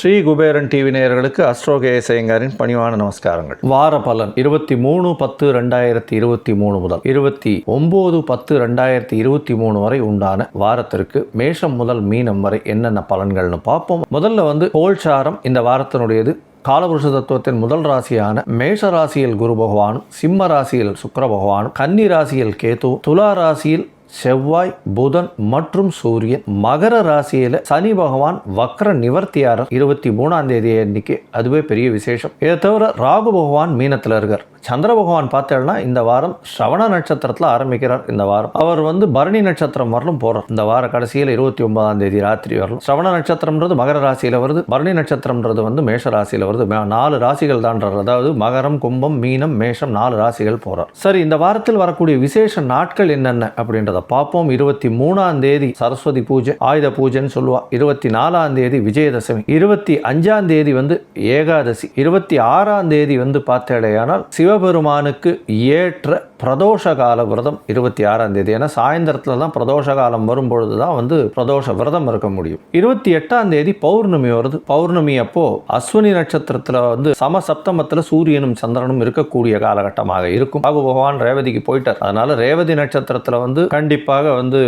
Sri Kuberan TV நேயர்களுக்கு அஸ்ட்ரோகேஎஸ் ஐயங்காரின் பணிவான நமஸ்காரங்கள். வார பலன் இருபத்தி மூணு பத்து ரெண்டாயிரத்தி இருபத்தி மூணு முதல் இருபத்தி ஒன்பது பத்து ரெண்டாயிரத்தி இருபத்தி மூணு வரை உண்டான வாரத்திற்கு மேஷம் முதல் மீனம் வரை என்னென்ன பலன்கள்னு பார்ப்போம். முதல்ல வந்து போல்சாரம் இந்த வாரத்தினுடையது. காலபுருஷ தத்துவத்தின் முதல் ராசியான மேஷ ராசியில் குரு பகவானும் சிம்ம ராசியில் சுக்கர பகவானும் கன்னி ராசியில் கேது துலா ராசியில் செவ்வாய் புதன் மற்றும் சூரியன் மகர ராசியில சனி பகவான் வக்ர நிவர்த்தியாரர் இருபத்தி மூணாம் தேதி அன்னைக்கு. அதுவே பெரிய விசேஷம். இதை தவிர ராகு பகவான் மீனத்தில் இருக்கார். சந்திர பகவான் பார்த்தேன்னா இந்த வாரம் ஸ்ரவண நட்சத்திரத்தில் ஆரம்பிக்கிறார் இந்த வாரம். அவர் வந்து பரணி நட்சத்திரம் வரலும் போறார். இந்த வார கடைசியில் இருபத்தி ஒன்பதாம் தேதி ராத்திரி வரலும். ஸ்ரவண நட்சத்திரம்ன்றது மகர ராசியில் வருது. பரணி நட்சத்திரம்ன்றது வந்து மேஷ ராசியில் வருது. நாலு ராசிகள் தான்றார் அதாவது மகரம் கும்பம் மீனம் மேஷம் நாலு ராசிகள் போறார். சரி இந்த வாரத்தில் வரக்கூடிய விசேஷ நாட்கள் என்னென்ன அப்படின்றது பார்ப்போம். இருபத்தி மூணாம் தேதி சரஸ்வதி பூஜை ஆயுத பூஜைன்னு சொல்லுவா. இருபத்தி நாலாம் தேதி விஜயதசமி. இருபத்தி அஞ்சாம் தேதி வந்து ஏகாதசி. இருபத்தி ஆறாம் தேதி வந்து பார்த்தேடையானால் சிவபெருமானுக்கு ஏற்ற பிரதோஷ கால விரதம் இருபத்தி ஆறாம் தேதி. ஏன்னா சாயந்தரத்தில் தான் பிரதோஷ காலம் வரும்பொழுது தான் வந்து பிரதோஷ விரதம் இருக்க முடியும். இருபத்தி எட்டாம் தேதி பௌர்ணமி வருது. பௌர்ணமி அப்போ அஸ்வினி நட்சத்திரத்தில் வந்து சம சப்தமத்தில் சூரியனும் சந்திரனும் இருக்கக்கூடிய காலகட்டமாக இருக்கும். பாபு பகவான் ரேவதிக்கு போயிட்டார். அதனால ரேவதி நட்சத்திரத்தில் வந்து கண்டிப்பாக வந்து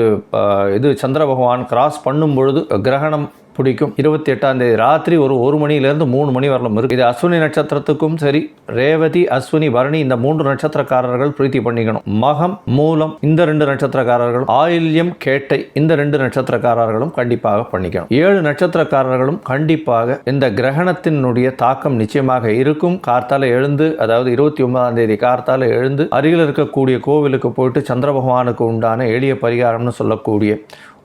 இது சந்திர பகவான் கிராஸ் பண்ணும் பொழுது கிரகணம் பிடிக்கும். இருபத்தி எட்டாம் தேதி ராத்திரி ஒரு ஒரு மணியிலேருந்து மூணு மணி வரலும். இருக்கு. இது அஸ்வினி நட்சத்திரத்துக்கும் சரி ரேவதி அஸ்வினி பரணி இந்த மூன்று நட்சத்திரக்காரர்கள் பிரீத்தி பண்ணிக்கணும். மகம் மூலம் இந்த ரெண்டு நட்சத்திரக்காரர்களும் ஆயில்யம் கேட்டை இந்த ரெண்டு நட்சத்திரக்காரர்களும் கண்டிப்பாக பண்ணிக்கணும். ஏழு நட்சத்திரக்காரர்களும் கண்டிப்பாக இந்த கிரகணத்தினுடைய தாக்கம் நிச்சயமாக இருக்கும். கார்த்தால எழுந்து அதாவது இருபத்தி ஒன்பதாம் தேதி கார்த்தால எழுந்து அருகில் இருக்கக்கூடிய கோவிலுக்கு போயிட்டு சந்திர பகவானுக்கு உண்டான எளிய பரிகாரம்னு சொல்லக்கூடிய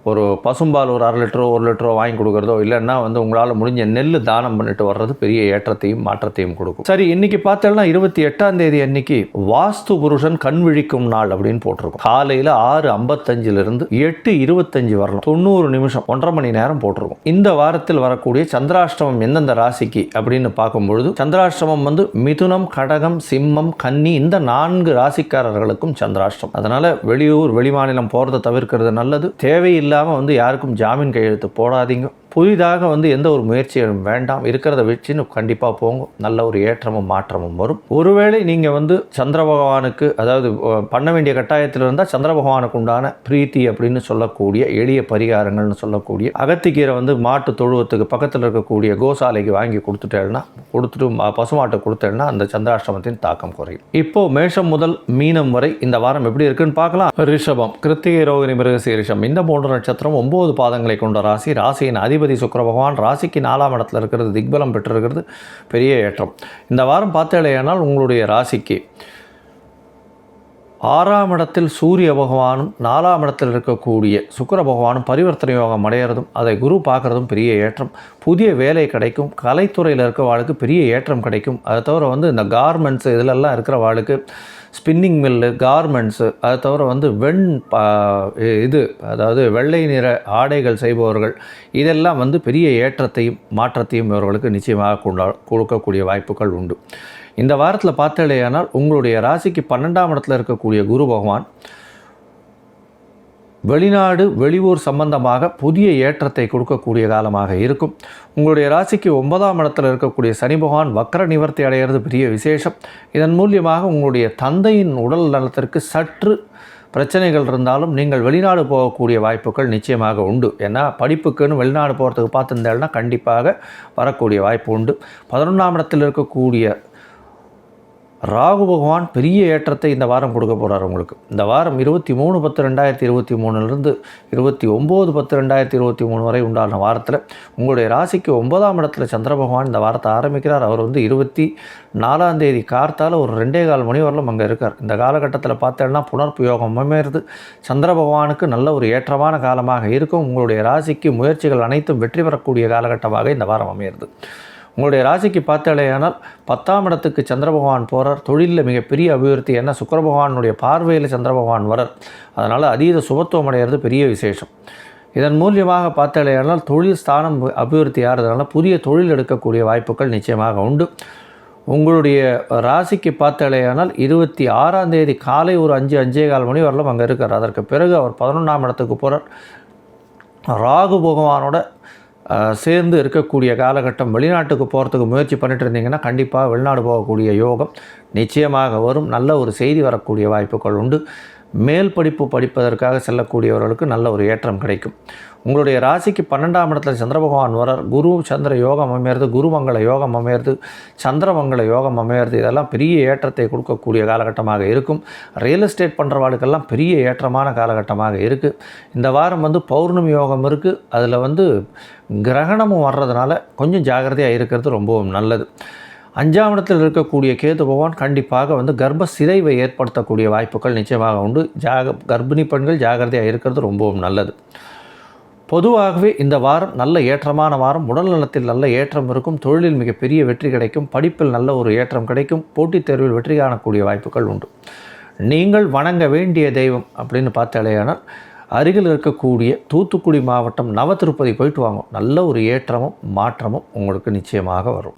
ஒரு பசும்பால் ஒரு அரை லிட்டரோ ஒரு லிட்டரோ வாங்கி கொடுக்குறதோ இல்லைன்னா வந்து உங்களால் முடிஞ்ச நெல் தானம் பண்ணிட்டு வர்றது பெரிய ஏற்றத்தையும் மாற்றத்தையும் கொடுக்கும். சரி இன்னைக்கு பார்த்தோம்னா இருபத்தி எட்டாம் தேதி அன்னைக்கு வாஸ்து புருஷன் கண் விழிக்கும் நாள் அப்படின்னு போட்டிருக்கும். காலையில் ஆறு ஐம்பத்தஞ்சிலிருந்து எட்டு இருபத்தஞ்சு வரலாம். தொண்ணூறு நிமிஷம் ஒன்றரை மணி நேரம் போட்டிருக்கும். இந்த வாரத்தில் வரக்கூடிய சந்திராஷ்டமம் எந்தெந்த ராசிக்கு அப்படின்னு பார்க்கும்பொழுது சந்திராஷ்டமம் வந்து மிதுனம் கடகம் சிம்மம் கன்னி இந்த நான்கு ராசிக்காரர்களுக்கும் சந்திராஷ்டம் அதனால வெளியூர் வெளிமாநிலம் போகிறத தவிர்க்கிறது நல்லது. தேவையில்லை இல்லாமல் வந்து யாருக்கும் ஜாமீன் கையெழுத்து போடாதீங்க. புதிதாக வந்து எந்த ஒரு முயற்சியும் வேண்டாம். இருக்கிறத வச்சுன்னு கண்டிப்பாக போங்க. நல்ல ஒரு ஏற்றமும் மாற்றமும் வரும். ஒருவேளை நீங்கள் வந்து சந்திர பகவானுக்கு அதாவது பண்ண வேண்டிய கட்டாயத்தில் இருந்தால் சந்திர பகவானுக்கு உண்டான பிரீத்தி அப்படின்னு சொல்லக்கூடிய எளிய பரிகாரங்கள்னு சொல்லக்கூடிய அகத்திக்கீரை வந்து மாட்டு தொழுவத்துக்கு பக்கத்தில் இருக்கக்கூடிய கோசாலைக்கு வாங்கி கொடுத்துட்டேன்னா கொடுத்துட்டு பசுமாட்டை கொடுத்தேன்னா அந்த சந்திராஷ்டமத்தின் தாக்கம் குறையும். இப்போ மேஷம் முதல் மீனம் வரை இந்த வாரம் எப்படி இருக்குன்னு பார்க்கலாம். ரிஷபம் கிருத்திகை ரோகிணி மிருகசீரிஷம். இந்த மூன்று நட்சத்திரம் ஒன்பது பாதங்களை கொண்ட ராசி. ராசியின் அதிபதி சுக்கிர பகவான் ராசிக்கு நாலாம் இடத்துல இருக்கிறது திக்பலம் பெற்றிருக்கிறது பெரிய ஏற்றம். இந்த வாரம் பார்த்தேலையானால் உங்களுடைய ராசிக்கு ஆறாம் இடத்தில் சூரிய பகவானும் நாலாம் இடத்தில் இருக்கக்கூடிய சுக்கிர பகவானும் பரிவர்த்தனை யோகம் அடையிறதும் அதை குரு பார்க்குறதும் பெரிய ஏற்றம். புதிய வேலை கிடைக்கும் கலைத்துறையில் இருக்கிற இருக்கிறவாளுக்கு பெரிய ஏற்றம் கிடைக்கும். அதை தவிர வந்து இந்த கார்மெண்ட்ஸ் இதிலெல்லாம் இருக்கிறவாளுக்கு ஸ்பின்னிங் மில்லு கார்மெண்ட்ஸு அதை தவிர வந்து வெண் இது அதாவது வெள்ளை நிற ஆடைகள் செய்பவர்கள் இதெல்லாம் வந்து பெரிய ஏற்றத்தையும் மாற்றத்தையும் இவர்களுக்கு நிச்சயமாக கொண்டா கொடுக்கக்கூடிய வாய்ப்புகள் உண்டு. இந்த வாரத்தில் பார்த்தேலையானால் உங்களுடைய ராசிக்கு பன்னெண்டாம் இடத்துல இருக்கக்கூடிய குரு பகவான் வெளிநாடு வெளியூர் சம்பந்தமாக புதிய ஏற்றத்தை கொடுக்கக்கூடிய காலமாக இருக்கும். உங்களுடைய ராசிக்கு ஒன்பதாம் இடத்தில் இருக்கக்கூடிய சனி பகவான் வக்கர நிவர்த்தி அடைகிறது பெரிய விசேஷம். இதன் மூலியமாக உங்களுடைய தந்தையின் உடல் நலத்திற்கு சற்று பிரச்சனைகள் இருந்தாலும் நீங்கள் வெளிநாடு போகக்கூடிய வாய்ப்புகள் நிச்சயமாக உண்டு. ஏன்னா படிப்புக்குன்னு வெளிநாடு போகிறதுக்கு பார்த்துருந்தேன்னா கண்டிப்பாக வரக்கூடிய வாய்ப்பு உண்டு. பதினொன்றாம் இடத்தில் இருக்கக்கூடிய ராகு பகவான் பெரிய ஏற்றத்தை இந்த வாரம் கொடுக்க போகிறார் உங்களுக்கு. இந்த வாரம் இருபத்தி மூணு பத்து ரெண்டாயிரத்தி இருபத்தி மூணுலேருந்து இருபத்தி ஒம்பது பத்து ரெண்டாயிரத்தி இருபத்தி மூணு வரை உண்டான வாரத்தில் உங்களுடைய ராசிக்கு ஒன்பதாம் இடத்துல சந்திர பகவான் இந்த வாரத்தை ஆரம்பிக்கிறார். அவர் வந்து இருபத்தி நாலாம் தேதி கார்த்தால் ஒரு ரெண்டே கால் மணி வரலும் அங்கே இருக்கார். இந்த காலகட்டத்தில் பார்த்தேன்னா புனர்ப்பு யோகம் அமையிறது. சந்திர பகவானுக்கு நல்ல ஒரு ஏற்றமான காலமாக இருக்கும். உங்களுடைய ராசிக்கு முயற்சிகள் அனைத்தும் வெற்றி பெறக்கூடிய காலகட்டமாக இந்த வாரம் அமையிறது. உங்களுடைய ராசிக்கு பார்த்தாலேயானால் பத்தாம் இடத்துக்கு சந்திர பகவான் போகிறார் தொழிலில் மிகப்பெரிய அபிவிருத்தி. என்ன சுக்கிர பகவானுடைய பார்வையில் சந்திர பகவான் வரார். அதனால் அதீத சுபத்துவம் அடைகிறது பெரிய விசேஷம். இதன் மூலியமாக பார்த்தாலேயானால் தொழில் ஸ்தானம் அபிவிருத்தி ஆகிறதுனால புதிய தொழில் எடுக்கக்கூடிய வாய்ப்புகள் நிச்சயமாக உண்டு. உங்களுடைய ராசிக்கு பார்த்தாலேயானால் இருபத்தி ஆறாம் தேதி காலை ஒரு அஞ்சு அஞ்சே கால் மணி வரலும் அங்கே இருக்கார். அதற்கு பிறகு அவர் பதினொன்றாம் இடத்துக்கு போகிறார் ராகு பகவானோட சேர்ந்து இருக்கக்கூடிய காலகட்டம் வெளிநாட்டுக்கு போகிறதுக்கு முயற்சி பண்ணிட்டு இருந்தீங்கன்னா கண்டிப்பாக வெளிநாடு போகக்கூடிய யோகம் நிச்சயமாக வரும். நல்ல ஒரு செய்தி வரக்கூடிய வாய்ப்புகள் உண்டு. மேல் படிப்பு படிப்பதற்காக செல்லக்கூடியவர்களுக்கு நல்ல ஒரு ஏற்றம் கிடைக்கும். உங்களுடைய ராசிக்கு பன்னெண்டாம் இடத்துல சந்திர பகவான் வரார். குரு சந்திர யோகம் அமையிறது குருமங்கள யோகம் அமையிறது சந்திரமங்கள யோகம் அமையிறது இதெல்லாம் பெரிய ஏற்றத்தை கொடுக்கக்கூடிய காலகட்டமாக இருக்கும். ரியல் எஸ்டேட் பண்ணுறவாளுக்கெல்லாம் பெரிய ஏற்றமான காலகட்டமாக இருக்குது இந்த வாரம் வந்து பௌர்ணமி யோகம் இருக்குது அதில் வந்து கிரகணமும் வர்றதுனால கொஞ்சம் ஜாகிரதையாக இருக்கிறது ரொம்பவும் நல்லது. அஞ்சாம் இடத்தில் இருக்கக்கூடிய கேது பகவான் கண்டிப்பாக வந்து கர்ப்ப சிதைவை ஏற்படுத்தக்கூடிய வாய்ப்புகள் நிச்சயமாக உண்டு. ஜாக கர்ப்பிணி பெண்கள் ஜாகிரதையாக இருக்கிறது ரொம்பவும் நல்லது. பொதுவாகவே இந்த வாரம் நல்ல ஏற்றமான வாரம். உடல் நலத்தில் நல்ல ஏற்றம் இருக்கும். தொழிலில் மிகப்பெரிய வெற்றி கிடைக்கும். படிப்பில் நல்ல ஒரு ஏற்றம் கிடைக்கும். போட்டித் தேர்வில் வெற்றி காணக்கூடிய வாய்ப்புகள் உண்டு. நீங்கள் வணங்க வேண்டிய தெய்வம் அப்படின்னு பார்த்தாலேயானால் அருகில் இருக்கக்கூடிய தூத்துக்குடி மாவட்டம் நவ திருப்பதி போயிட்டு வாங்க. நல்ல ஒரு ஏற்றமும் மாற்றமும் உங்களுக்கு நிச்சயமாக வரும்.